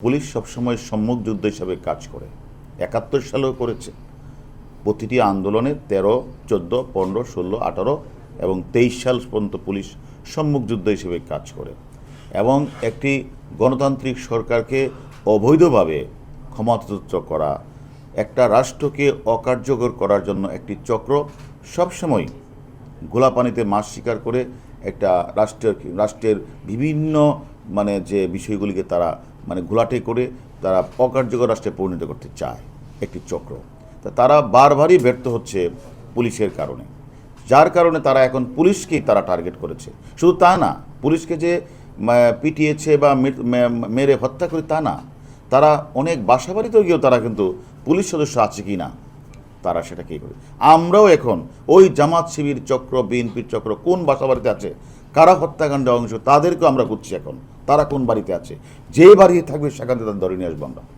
Police সবসময় সম্মুখ যুদ্ধ হিসাবে কাজ করে। একাত্তর সালেও করেছে। প্রতিটি আন্দোলনে তেরো, চোদ্দ, পনেরো, ষোলো, আঠারো এবং তেইশ সাল পর্যন্ত পুলিশ সম্মুখ যুদ্ধ হিসেবে কাজ করে এবং একটি গণতান্ত্রিক সরকারকে অবৈধভাবে ক্ষমতাচ্যুত করা, একটা রাষ্ট্রকে অকার্যকর করার জন্য একটি চক্র সবসময় গোলাপানিতে মাছ শিকার করে একটা রাষ্ট্রের রাষ্ট্রের বিভিন্ন মানে যে বিষয়গুলিকে তারা মানে ঘোলাটে করে তারা অকার্যকর রাষ্ট্রে পরিণত করতে চায় একটি চক্র। তা তারা বারবারই ব্যর্থ হচ্ছে পুলিশের কারণে। যার কারণে তারা এখন পুলিশকেই তারা টার্গেট করেছে। শুধু তা না, পুলিশকে যে পিটিয়েছে বা মেরে হত্যা করে তা না, তারা অনেক বাসাবাড়িতেও গিয়েও তারা কিন্তু পুলিশ সদস্য আছে কি না, তারা সেটা কী করে? আমরাও এখন ওই জামাত শিবির চক্র, বিএনপির চক্র কোন বাসা বাড়িতে আছে কারা হত্যাকাণ্ডে অংশ তাদেরকে আমরা করছি এখন। তারা কোন বাড়িতে আছে? যে বাড়িতে থাকবে, সেখান থেকে তাদের ধরে নিয়ে আসব আমরা।